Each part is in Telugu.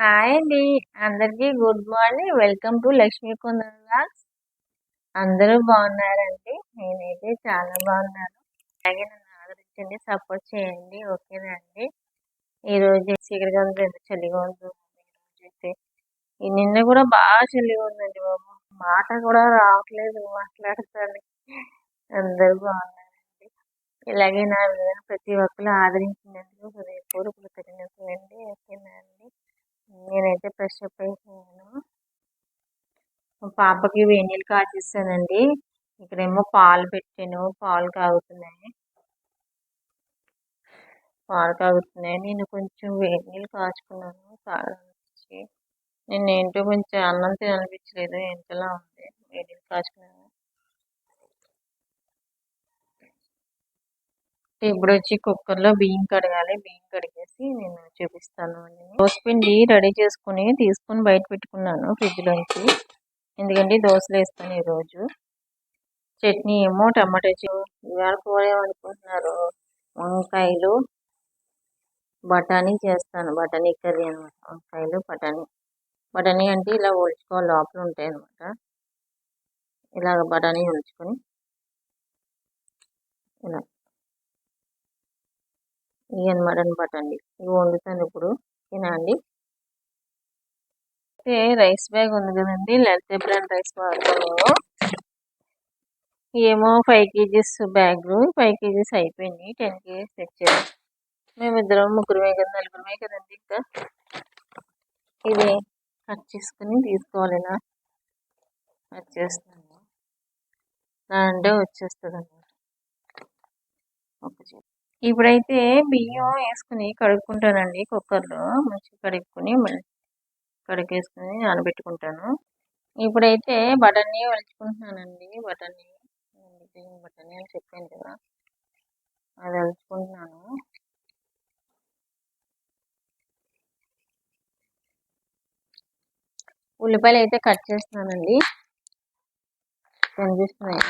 హాయ్ అండి. అందరికీ good morning. Welcome to Lakshmi Kundan అందరూ బాగున్నారండి? నేనైతే చాలా బాగున్నాను. అలాగే నన్ను ఆదరించండి సపోర్ట్ చేయండి. ఓకేనా అండి? ఈరోజు చీకటిగా ఉంది ఎంత చలిగా ఉంది ఈరోజు అయితే. నిన్న కూడా బాగా చలిగా ఉందండి బాబు. మాట కూడా రావట్లేదు మాట్లాడతాను అందరూ బాగున్నారండి. ఇలాగే నా వీడియోని ప్రతి ఒక్కరు ఆదరించినందుకు హృదయపూర్వక కృతజ్ఞతలు అండి? ఓకేనా ఫ్రెష్ అప్ అయిపోయాను పాపకి వేడి నీళ్ళు ఇక్కడేమో పాలు పెట్టాను. పాలు కాగుతున్నాయి పాలు కాగుతున్నాయి నేను కొంచెం వేడి నీళ్ళు కాచుకున్నాను. తాగడానికి. నేను ఏంటో కొంచెం అన్నం తిననిపించలేదు ఎంతలా ఉంది? వేడి నీళ్ళు కాచుకున్నాను. ఇప్పుడు వచ్చి కుక్కర్లో బియ్యం కడగాలి బియ్యం కడిగేసి నేను చూపిస్తాను దోశ పిండి రెడీ చేసుకుని తీసుకుని బయట పెట్టుకున్నాను ఫ్రిడ్జ్లోంచి. ఎందుకంటే దోశలు వేస్తాను ఈరోజు. చట్నీ ఏమో టమాటా ఇవాళ కూర ఏమనుకుంటున్నారు వంకాయలు బఠానీ చేస్తాను. బఠానీ కర్రీ అనమాట. వంకాయలు బఠానీ. బఠానీ అంటే ఇలా ఒలుచుకోవాలి లోపల ఉంటాయి అనమాట. ఇలాగ బఠానీ ఒలుచుకొని ఇలా ఇవి అనమాట అనమాట అండి ఇవి వండుతాను ఇప్పుడు. తినండి అయితే రైస్ బ్యాగ్ ఉంది కదండి. లలిత బ్రాండ్ రైస్ వాడతాము ఏమో five KGs bag. Five KGs అయిపోయినాయి. టెన్ కేజీస్ తెచ్చారు. మేమిద్దరం ముగ్గురమే కదా నలుగురమే కదండి ఇంకా. ఇది కట్ చేసుకుని తీసుకోవాలి కట్ చేస్తాను అంటే వచ్చేస్తుంది అన్నమాట ఒక ఇప్పుడైతే బియ్యం వేసుకుని కడుక్కుంటానండి కుక్కర్లో మంచిగా కడుక్కుని కడిగేసుకుని నానబెట్టుకుంటాను. ఇప్పుడైతే బఠానీ వలుచుకుంటున్నానండి బటన్ని బఠానీ అని చెప్పాను కదా అది వలుచుకుంటున్నాను. ఉల్లిపాయలు అయితే కట్ చేస్తున్నానండి. కనిపిస్తున్నాయి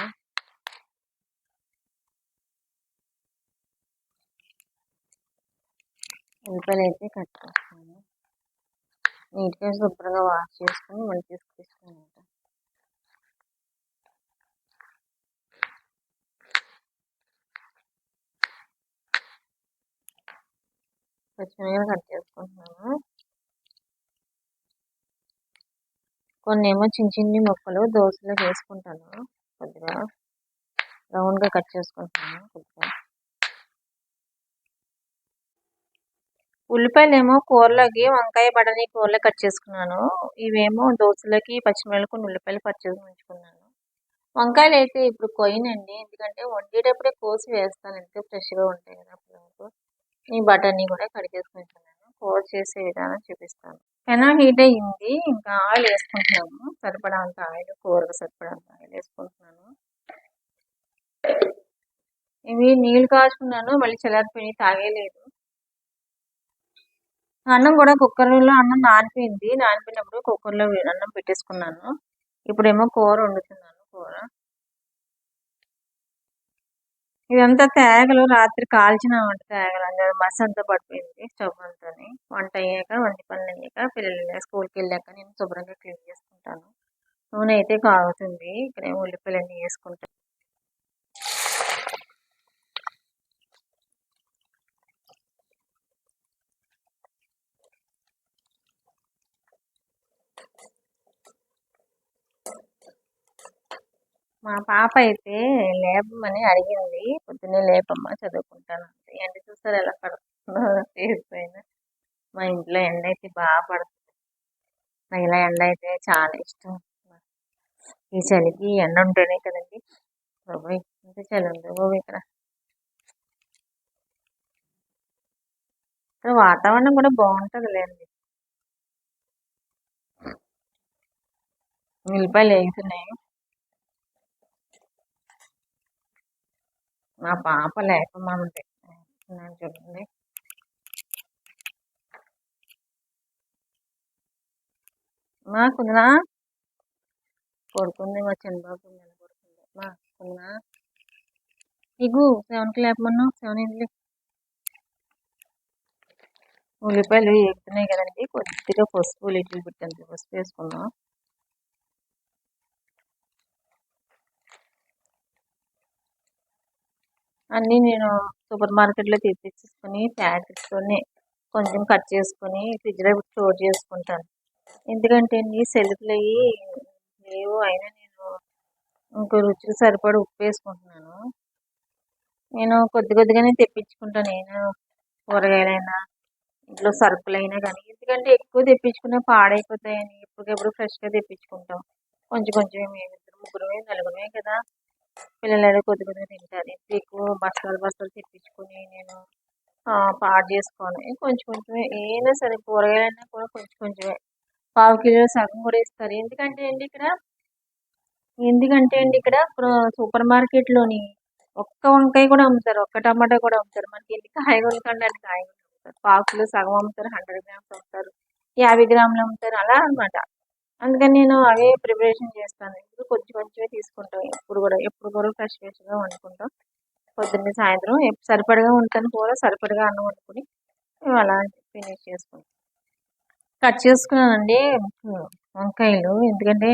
ఉల్లిపాయలు అయితే కట్ చేస్తాను నీట్గా శుభ్రంగా వాష్ చేసుకుని మళ్ళీ తీసుకొస్తాను పచ్చిమిరపకాయలు కట్ చేసుకుంటున్నాను. కొన్ని ఏమో చిన్న చిన్ని ముక్కలు దోశలో వేసుకుంటాను. కొద్దిగా రౌండ్గా కట్ చేసుకుంటున్నాను. కొద్దిగా ఉల్లిపాయలేమో కూరలోకి వంకాయ బఠానీ కూరలో కట్ చేసుకున్నాను. ఇవేమో దోశలకి పచ్చిమిరపకాయలు ఉల్లిపాయలు కట్ చేసి ఉంచుకున్నాను. వంకాయలు అయితే ఇప్పుడు కొయ్యనండి. ఎందుకంటే వండేటప్పుడే కోసి వేస్తాను. ఎందుకంటే ఫ్రెష్గా ఉంటాయి కదా అప్పుడు ఈ బఠానీ కూడా కడిగేసుకుంటున్నాను. కూర చేసే విధానం చూపిస్తాను. పెనా హీట్ అయ్యింది. ఇంకా ఆయిల్ వేసుకుంటున్నాను. సరిపడా అంత ఆయిల్ కూరకు సరిపడా అంత ఆయిల్ వేసుకుంటున్నాను. ఇవి నీళ్ళు కాచుకున్నాను. మళ్ళీ చల్లారిపోయి తాగేలేదు. అన్నం కూడా కుక్కర్లో అన్నం నానిపోయింది. నానిపోయినప్పుడు కుక్కర్లో అన్నం పెట్టేసుకున్నాను. ఇప్పుడేమో కూర వండుతున్నాను కూర. ఇదంతా తేగలు రాత్రి కాల్చిన వంట తేగలు అందరూ మస అంతా పడిపోయింది స్టవ్ అంతా వంట అయ్యాక వంటి పనులు అయ్యాక పిల్లలు స్కూల్కి వెళ్ళాక నేను శుభ్రంగా క్లీన్ చేసుకుంటాను. నూనె అయితే కాగుతుంది. ఇక్కడేమో ఉల్లిపాయలన్నీ వేసుకుంటాను. మా పాప అయితే లేపమని అడిగింది. పొద్దున్నే లేపమ్మ చదువుకుంటాను ఎండ చూస్తారు ఎలా పడుతుందో పైన మా ఇంట్లో ఎండ అయితే బాగా పడుతుంది. నాకు ఇలా ఎండ అయితే చాలా ఇష్టం. ఈ చలికి ఎండ ఉంటేనే కదండి. బాబోయ్ ఇంత చలి ఉంది బాబు ఇక్కడ. ఇక్కడ వాతావరణం కూడా బాగుంటుంది లేండి ఉల్లిపాయలు వేగుతున్నాయి. మా పాప లేకమంది చూడండి మా కుందనా? పడుకుంది మా చిన్నబాబు నేను పడుకుంది. మా కుందనా? ఇగు సెవెన్కి లేపమన్నావు సెవెన్ ఇంట్లో ఉల్లిపాయలు ఎగుతున్నాయి కదండి. కొద్దిగా పసుపు లిటిల్ బిట్ అంత. పసుపు వేసుకుందాం. అన్నీ నేను సూపర్ మార్కెట్లో తెప్పించుకొని ప్యాకెట్స్తోనే కొంచెం కట్ చేసుకొని ఫ్రిడ్జ్లో స్టోర్ చేసుకుంటాను. ఎందుకంటే అండి సెల్ఫ్లు అయ్యి లేవు అయినా నేను ఇంకో రుచికి సరిపడ ఉప్పు వేసుకుంటున్నాను. నేను కొద్ది కొద్దిగానే తెప్పించుకుంటాను. నేను కూరగాయలైనా ఇంట్లో సరుకులైనా కానీ ఎందుకంటే ఎక్కువ తెప్పించుకునే పాడైపోతాయని ఎప్పటికప్పుడు ఫ్రెష్గా తెప్పించుకుంటాం. కొంచెం కొంచెం మేము ఇద్దరు ముగ్గురమే నలుగురమే కదా. పిల్లలు కొద్ది కొద్దిగా తింటారు. ఎక్కువ బస్తాలు బస్తాలు తెప్పించుకొని నేను పాడు చేసుకోను కొంచెం కొంచెమే ఏదైనా సరే కూరగాయలైనా కూడా కొంచెం కొంచెమే. పావు కిలో సగం కూడా ఇస్తారు. ఎందుకంటే అండి ఇక్కడ ఎందుకంటే అండి ఇక్కడ సూపర్ మార్కెట్లోని ఒక్క వంకాయ కూడా అమ్ముతారు. ఒక్క టమాటా కూడా అమ్ముతారు. మనకి ఎన్ని కాయగూరలు కండి అన్ని కాయగూరలు అమ్ముతారు పావు కిలో సగం అమ్ముతారు. హండ్రెడ్ గ్రామ్స్ అమ్ముతారు. యాభై గ్రాములు అమ్ముతారు. అలా అనమాట అందుకని నేను అవే ప్రిపరేషన్ చేస్తాను. ఇప్పుడు కొంచెం కొంచెమే తీసుకుంటాం. ఎప్పుడు కూడా ఎప్పుడు కూడా ఫ్రెష్ ఫ్రెష్గా వండుకుంటాం. పొద్దున్నే సాయంత్రం సరిపడగా ఉంటాను కూర సరిపడగా అన్నం వండుకుని మేము అలా ఫినిష్ చేసుకుంటాం. కట్ చేసుకున్నానండి వంకాయలు. ఎందుకంటే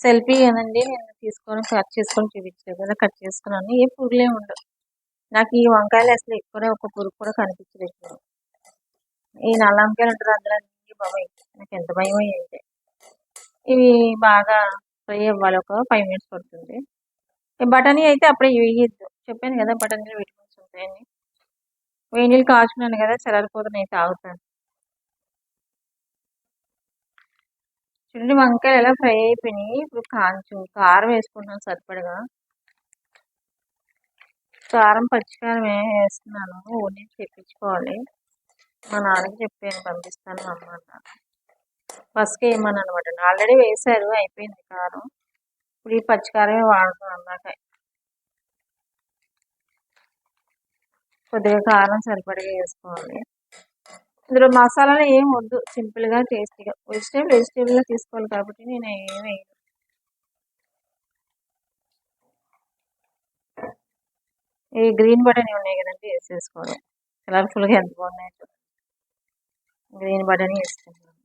సెల్ఫీ అనండి నేను తీసుకొని కట్ చేసుకొని చూపించలేదు కదా కట్ చేసుకున్నాను. ఏ పురుగులే ఉండవు. నాకు ఈ వంకాయలు అసలు ఎక్కువ ఒక పురుగు కూడా కనిపించలేదు. ఈ నల్ల వంకాయలు ఉంటారు అందులో బాబాయ్ నాకు ఎంత భయం అయితే ఇవి బాగా ఫ్రై అవ్వాలి. ఒక ఫైవ్ మినిట్స్ పడుతుంది. బఠానీ అయితే అప్పుడే వేయద్దు చెప్పాను కదా బఠానీలు విటమిన్స్ ఉంటాయని. వేడి నీళ్ళు కాచుకున్నాను కదా చల్లారిపోతున్నాయి తాగుతాను. చూడండి వంకాయలు ఎలా ఫ్రై అయిపోయినాయి. ఇప్పుడు కాంచు కారం వేసుకుంటున్నాను సరిపడగా. కారం పచ్చికారం వేస్తున్నాను. ఊరి తెప్పించుకోవాలి మా నాన్నకి చెప్పాను పంపిస్తాను మా అమ్మ నాన్న పసుపు వేయమని అనమాట ఆల్రెడీ వేశారు అయిపోయింది కారం. ఇప్పుడు ఈ పచ్చికారమే వాడుతాం అన్నాక. కొద్దిగా కారం సరిపడగా వేసుకోవాలి. ఇందులో మసాలాలు ఏం వద్దు సింపుల్గా టేస్టీగా. వెజిటేబుల్ వెజిటేబుల్గా తీసుకోవాలి కాబట్టి నేను ఏం వేయను. ఈ గ్రీన్ బటన్ ఉన్నాయి కదండి వేసేసుకోవాలి. కలర్ఫుల్గా ఎంత బాగున్నాయి గ్రీన్ బటన్ వేసుకుంటాను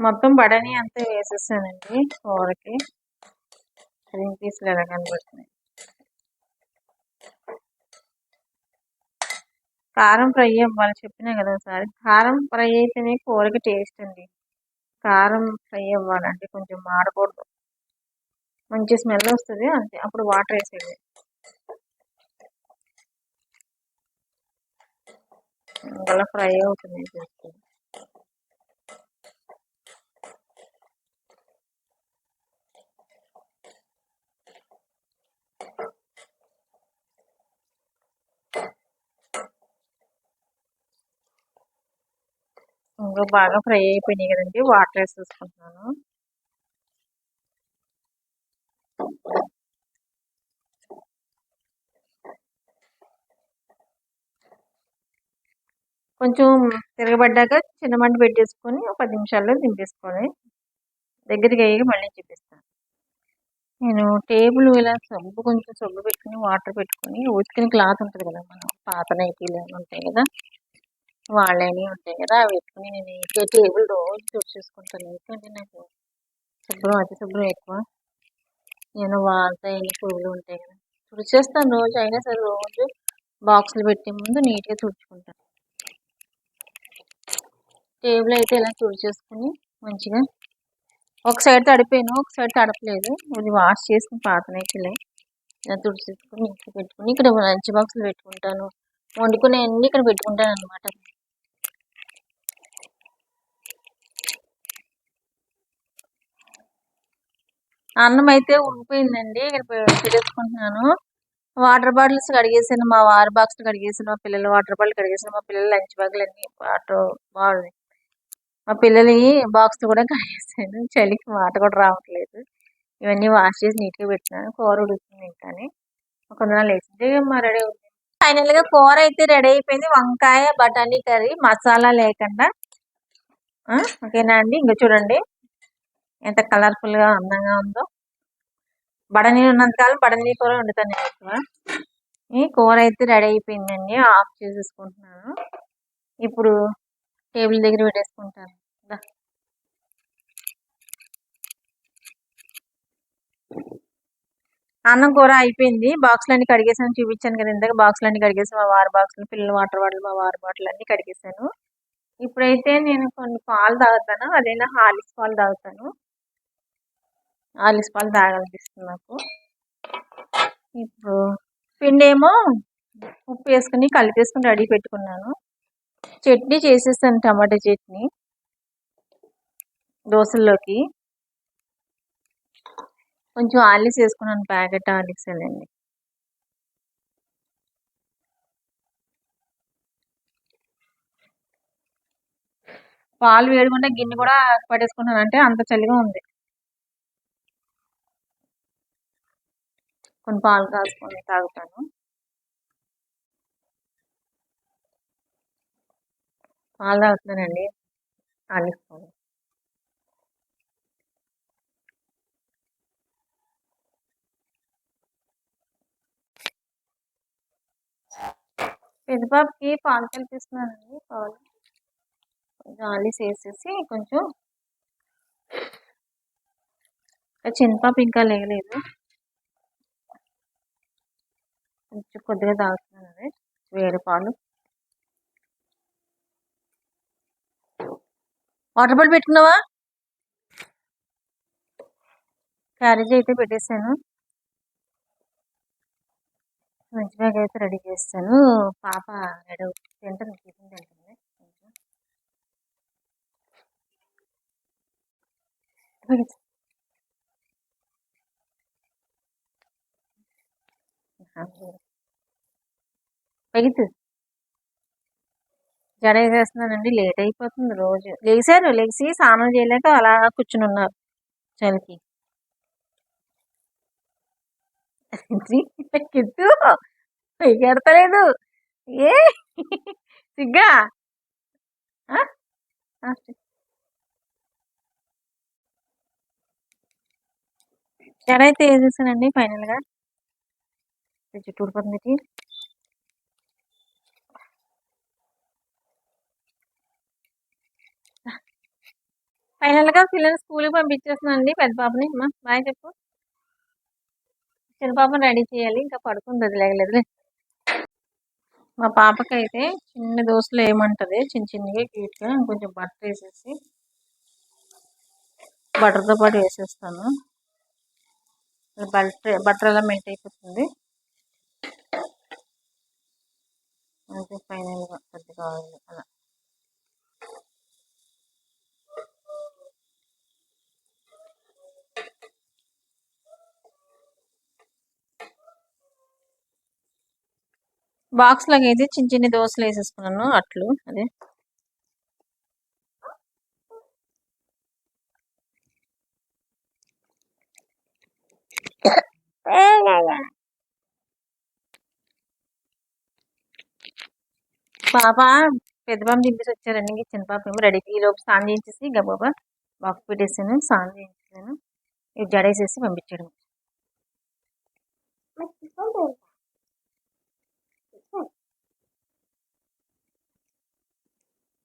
మొత్తం బడని అంతా వేసేసానండి కూరకి. గ్రీన్ పీస్లు ఎలా కనబడుతున్నాయి కారం ఫ్రై అవ్వాలి చెప్పినా కదా ఒకసారి. కారం ఫ్రై అయితేనే కూరకి టేస్ట్ అండి. కారం ఫ్రై అవ్వాలంటే కొంచెం మాడకూడదు. మంచి స్మెల్ వస్తుంది అంతే. అప్పుడు వాటర్ వేసేది అలా ఫ్రై అవుతుంది. చూస్తుంది ఇంకా బాగా ఫ్రై అయిపోయినాయి కదండి. వాటర్ వేసేసుకుంటున్నాను. కొంచెం తిరగబడ్డాక చిన్న మంట పెట్టేసుకొని ఒక పది నిమిషాల్లో దింపేసుకోవాలి. దగ్గరికి అయ్యి మళ్ళీ చూపిస్తాను నేను టేబుల్ ఇలా సబ్బు కొంచెం సబ్బు పెట్టుకుని వాటర్ పెట్టుకొని ఉతికిన క్లాత్ ఉంటుంది కదా మనం పాత నైటీలు ఉంటాయి కదా. వాళ్ళని ఉంటాయి కదా అవి పెట్టుకుని నేను ఈ టేబుల్ రోజు తుడిచేసుకుంటాను ఎందుకంటే నాకు శుభ్రం అతి శుభ్రం ఎక్కువ. నేను వాళ్ళతో ఎన్ని పురుగులు ఉంటాయి కదా. తుడిచేస్తాను రోజు అయినా సరే రోజు బాక్సులు పెట్టే ముందు నీట్గా తుడుచుకుంటాను టేబుల్ అయితే ఇలా తుడిచేసుకుని మంచిగా ఒక సైడ్ తడిపోయాను ఒక సైడ్ తడపలేదు. ఇది వాష్ చేసుకుని పాత నైట్లే ఇలా తుడిచేసుకుని ఇంట్లో పెట్టుకుని ఇక్కడ లంచ్ బాక్సులు పెట్టుకుంటాను. వండుకునే అన్నీ ఇక్కడ పెట్టుకుంటాను అనమాట అన్నం అయితే ఉడిపోయిందండి ఇక్కడ పెట్టేసుకుంటున్నాను వాటర్ బాటిల్స్ కడిగేసాను. మా వార్ బాక్స్ కడిగేసాను. మా పిల్లల వాటర్ బాటిల్ కడిగేసాను. మా పిల్లల లంచ్ బ్యాగులు అన్ని వాటర్ బాగుంది మా పిల్లలు బాక్స్ కూడా కడిగేసాను. చలికి మాట కూడా రావట్లేదు. ఇవన్నీ వాష్ చేసి నీట్గా పెట్టినాను. కూర ఉడుకుతుంది కానీ కొందరు లేచింది. మా రెడీ అవుతుంది ఫైనల్గా కూర అయితే రెడీ అయిపోయింది. వంకాయ బఠానీ కర్రీ మసాలా లేకుండా. ఓకేనా అండి? ఇంకా చూడండి. ఎంత కలర్ఫుల్గా అందంగా ఉందో. బడనీ ఉన్నంతకాలం బడనీ కూర వండుతాను నేను ఎక్కువ. ఈ కూర అయితే రెడీ అయిపోయిందండి. ఆఫ్ చేసేసుకుంటున్నాను. ఇప్పుడు టేబుల్ దగ్గర పెట్టేసుకుంటాను. అన్నం కూర అయిపోయింది. బాక్స్లన్నీ అన్ని కడిగేసాను. చూపించాను కదా ఇందాక. బాక్స్లన్నీ అన్ని కడిగేసి మా వారి బాక్సులు పిల్లల వాటర్ బాటిల్ మా వారి బాటిల్ అన్ని కడిగేసాను. ఇప్పుడైతే నేను కొన్ని పాలు తాగుతాను. అదైనా హార్లిక్స్ పాలు తాగుతాను. హార్లిక్స్ పాలు తాగాలనిపిస్తుంది నాకు. ఇప్పుడు పిండి ఏమో ఉప్పు వేసుకుని కలిపేసుకుని రెడీ పెట్టుకున్నాను. చట్నీ చేసేస్తాను టమాటా చట్నీ దోశల్లోకి. కొంచెం ఆలిస్ వేసుకున్నాను ప్యాకెట్ ఆలిస్ అండి పాలు వేడుకుంటే గిన్నె కూడా పట్టేసుకున్నాను అంటే అంత చలిగా ఉంది. కొన్ని పాలు కాసుకొని తాగుతాను. పాలు తాగుతున్నానండి. ఆలిస్ పెద్దపాపకి పాలు కలిపిస్తున్నానండి. పాలు కొంచెం ఆలిస్ వేసేసి కొంచెం చిన్నపాప ఇంకా లేగలేదు కొంచెం కొద్దిగా తాగుతున్నాను అది వేడి పాలు. వాటర్ బాటిల్ పెట్టుకున్నావా? క్యారేజ్ అయితే పెట్టేశాను మంచి బ్యాగ్ అయితే రెడీ చేస్తాను. పాప రెడీ తింటుంది టిఫిన్ తింటుంది. కొంచెం. పగితు. జడ వేసేస్తున్నానండి లేట్ అయిపోతుంది రోజు. లేచారు లేచి స్నానం చేయలేక అలా కూర్చుని ఉన్నారు చలికి కిట్టు ఎడతలేదు ఏ? సిగ్గా? ఆ? జడ అయితే వేసేసానండి ఫైనల్గా. గా జుట్టు ఫైనల్గా ఫైనల్గా పిల్లల్ని స్కూల్కి పంపించేస్తున్నానండి పెద్ద పాపని మా బాయ్ చెప్పు. చిన్న పాపని రెడీ చేయాలి. ఇంకా పడుకుంది అది లేగలేదు మా పాపకి అయితే చిన్న దోశలు ఏమంటది? చిన్న చిన్నగా క్యూట్గా కొంచెం బటర్ వేసేసి బటర్తో పాటు వేసేస్తాను. బటర్ బటర్ ఎలా మెల్ట్ అయిపోతుంది. అంతే ఫైనల్గా కొద్దిగా ఆయిల్ అలా. బాక్స్ లాగా అయితే చిన్న చిన్న దోశలు వేసేసుకున్నాను అట్లు అదే. పాప పెద్ద పాప దింపేసి వచ్చారండి. ఇంక చిన్న పాప ఏమో రెడీ ఈలోపు లోపు స్నానం చేయించేసి గబాబా బాక్స్ పెట్టేసాను స్నానం చేయించాను ఇవి జడేసేసి పంపించడం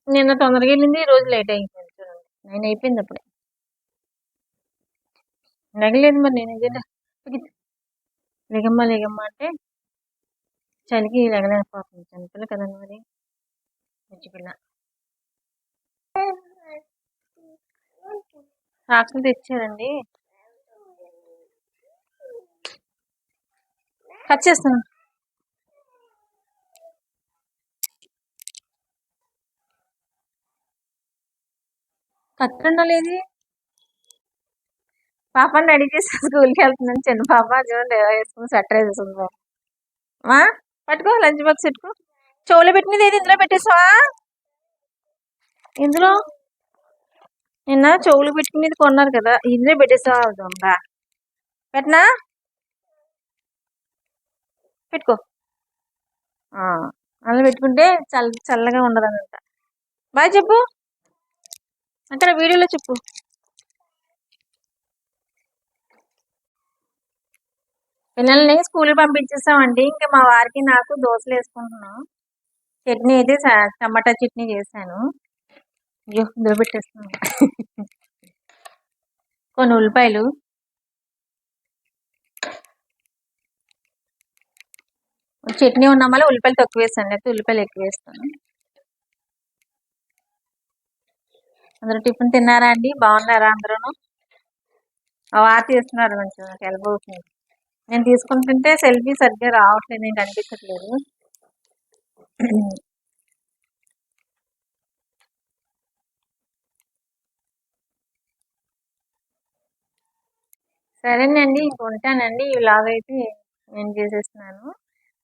నిన్న తొందరగా వెళ్ళింది ఈ రోజు లేట్ అయిపోయింది చూడండి. నైన్ అయిపోయింది అప్పుడే. నగలేదు మరి నేను లేగమ్మా లేగమ్మ లేగమ్మ అంటే చలికి లెగలేకపోతుంది చిన్నపిల్ల కదండి మరి. పిల్ల సాక్షులు తెచ్చారండి కట్ చేస్తాను కట్టండా లేదు? పాపని అడిగేసి స్కూల్కి వెళ్తున్నాను. చిన్న పాప చూడండి ఎలా వేసుకుని స్వెటర్ వేసేసింది పాప. పట్టుకో లంచ్ బాక్స్ పెట్టుకో. చెవులు పెట్టినది ఏది ఇందులో పెట్టేసావా? ఇందులో? నిన్న చెవులు పెట్టుకునేది కొన్నారు కదా ఇందులో పెట్టేసావా దొంగ? పెట్టనా? పెట్టుకో. అందులో పెట్టుకుంటే చల్ల చల్లగా ఉండదు అనంట బాగా చెప్పు అక్కడ వీడియోలో చెప్పు. పిల్లల్ని స్కూల్కి పంపించేస్తామండి ఇంకా మా వారికి నాకు దోశలు వేసుకుంటున్నాం. చట్నీ అయితే టమాటా చట్నీ చేశాను. అయ్యో ఇందులో కొన్ని ఉల్లిపాయలు. చట్నీ ఉన్న మళ్ళీ ఉల్లిపాయలు తక్కువ వేస్తాను లేకపోతే ఉల్లిపాయలు ఎక్కువ వేస్తాను. అందరూ టిఫిన్ తిన్నారా అండి? బాగున్నారా అందరూ ఆర్తి చేస్తున్నారు తీస్తున్నారు కొంచెం నాకు హెల్ప్ అవుతుంది నేను తీసుకుంటుంటే సెల్ఫీ సరిగ్గా రావట్లేదు నేను అనిపించట్లేదు సరేనండి ఇంక ఉంటానండి. ఈ వ్లాగ్ అయితే నేను చేసేస్తున్నాను.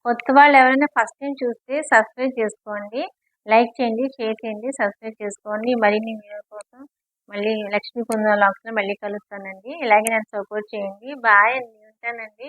కొత్త వాళ్ళు ఎవరైనా ఫస్ట్ టైం చూస్తే సబ్స్క్రైబ్ చేసుకోండి. లైక్ చేయండి షేర్ చేయండి సబ్స్క్రైబ్ చేసుకోండి. మరిన్ని వీడియో కోసం మళ్ళీ లక్ష్మీ కుంద వ్లాగ్స్లో మళ్ళీ కలుస్తానండి. ఇలాగే నన్ను సపోర్ట్ చేయండి. బాయ్ అండి ఉంటానండి.